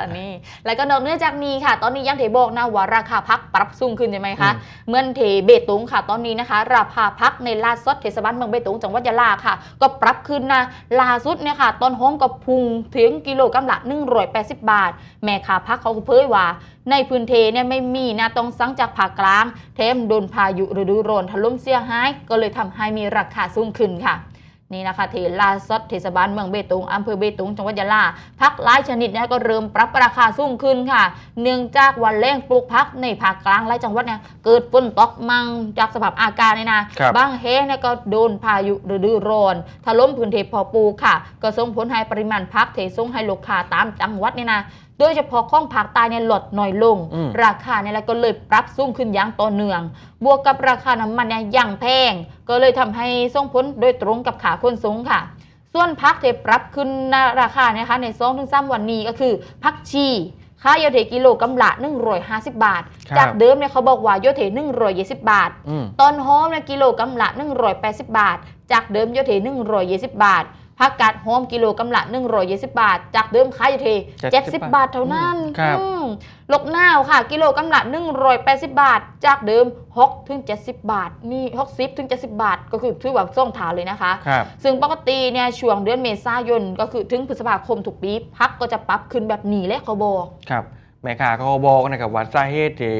อันนี้แล้วก็นอกเหนือจากนี้ค่ะ ตอนนี้ยังเทบอกนะว่าราคาพักปรับสูงขึ้นใช่ไหมคะอืมเหมื่อนเทเบตงค่ะ ตอนนี้นะคะ ราคาพักในลาดซดเทศบาลเมืองเบตงจังหวัดยะลาค่ะ ก็ปรับขึ้นนะล่าสุดเนี่ยค่ะต้นหอมก็พุ่งถึงกิโลกรัมละ180 บาท แม่ค้าพักเขาก็เผยว่า ในพื้นเทเนี่ยไม่มีนะต้องสั่งจากภาคกลางแถมโดนพายุฤดูร้อนถล่มเสียหายก็เลยทำให้มีราคาสูงขึ้นค่ะ นี่นะคะเทลาซอดเทศบาลเมืองเบตงอำเภอเบตงจังหวัดยะลาพักหลายชนิดเนี่ยก็เริ่มปรับราคาสูงขึ้นค่ะ เนื่องจากวันแรงปลูกพักในภาคกลางหลายจังหวัดเนี่ยเกิดฝนตกมั่งจากสภาพอากาศเนี่ยนะครับบางแห่งเนี่ยก็โดนพายุฤดูร้อนถล่มพื้นที่เพอปลูกค่ะ ก็ส่งผลให้ปริมาณพักเทส่งให้ลูกค้าตามจังหวัดเนี่ยนะโดยเฉพาะข้องภาคใต้เนี่ยลดน้อยลง อืม ราคาเนี่ยแหละก็เลยปรับสูงขึ้นอย่างต่อเนื่อง บวกกับราคาน้ำมันเนี่ยยังแพง ก็เลยทำให้ส่งผลโดยตรงกับขาคนสูงค่ะ ส่วนพักที่ปรับขึ้นราคาเนยนะคะใน2อถึงสวันนี้ก็คือพักชีค่ายโยเทกิโลกำละ150 บาท ครับ จากเดิมเนี่ยเขาบอกว่าโยเท120 บาท อืม ต้นหอมเนี่ยกิโลกำละ180 บาท จากเดิมโยเท120 บาท ผักกาดหอมกิโลกำละ120 บาท จากเดิมขายโยเท70 บาทเท่านั้นครับอืมลกหน้าวค่ะ กิโลกำละ180 บาท จากเดิม6ถึง70 บาทมี60ถึง70 บาท ก็คือถือว่าส่งถาเลยนะคะครับซึ่งปกติเนี่ยช่วงเดือนเมษายนก็คือถึงพฤษภาคมทุกปีพักก็จะปรับขึ้นแบบนี้และเขาบอกครับแม่ค้าเขาก็บอกนะครับว่าสาเหตุที่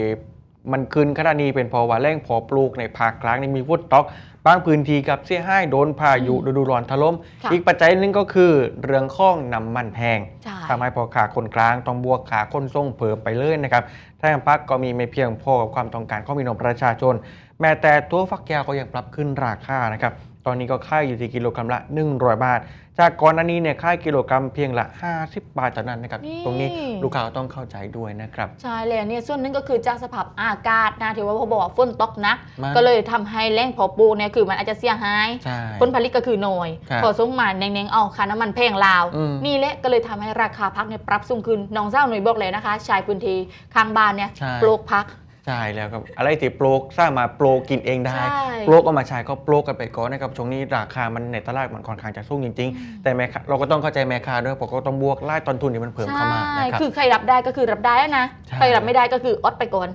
มันขึ้นขนาดนี้เป็นเพราะว่าแรงเพอปลูกในภาคกลางนี่มีฝนตกบางพื้นที่กับเสียหายโดนพายุอืมฤดูร้อนถล่มค่ะอีกปัจจัยหนึงก็คือเรื่องข้องน้ำมันแพงใช่ทำให้พอขาคนกลางต้องบวกขาคนส่งเพิ่มไปเลยนะครับถ้าอย่างพักก็มีไม่เพียงพอกับความต้องการของพี่น้องประชาชน แม้แต่ตัวฟักยาวก็ยังปรับขึ้นราคานะครับ ตอนนี้ก็ค่ายอยู่ที่กิโลกรัมละ 100 บาท จากก่อนหน้านี้เนี่ยค่ายกิโลกรัมเพียงละ 50 บาทเท่านั้นนะครับ นี่ ตรงนี้ลูกค้าต้องเข้าใจด้วยนะครับ ใช่เลยเนี่ยส่วนหนึงก็คือจากสภาพอากาศนะที่ว่าเขาบอกว่าฝนตกหนัก มัน ก็เลยทำให้แรงเพอปลูกเนี่ยคือมันอาจจะเสียหาย ใช่ ผลผลิตก็คือน้อย ครับพอส่งมาเน้งๆเอาค่าน้ำมันแพงลาว อืมนี่แหละก็เลยทำให้ราคาพักเนี่ยปรับสูงขึ้นน้องเจ้าหน่วยบอกเลยนะคะ ชายพื้นที่ข้างบ้านเนี่ยใช่ ปลูกพัก ใช่แล้วครับอะไรที่โปรกสร้างมาโปรกินเองได้ใช่โปรกเอามาใช้ก็โปรกกันไปก่อนนะครับช่วงนี้ราคามันในตลาดมันค่อนข้างจะสูงจริง ๆ แต่แม่ค้าเราก็ต้องเข้าใจแม่ค้าด้วยเพราะก็ต้องบวกไล่ต้นทุนที่มันเพิ่มเข้ามาใช่นะครับคือใครรับได้ก็คือรับได้แล้วนะใช่ใครรับไม่ได้ก็คืออดไปก่อน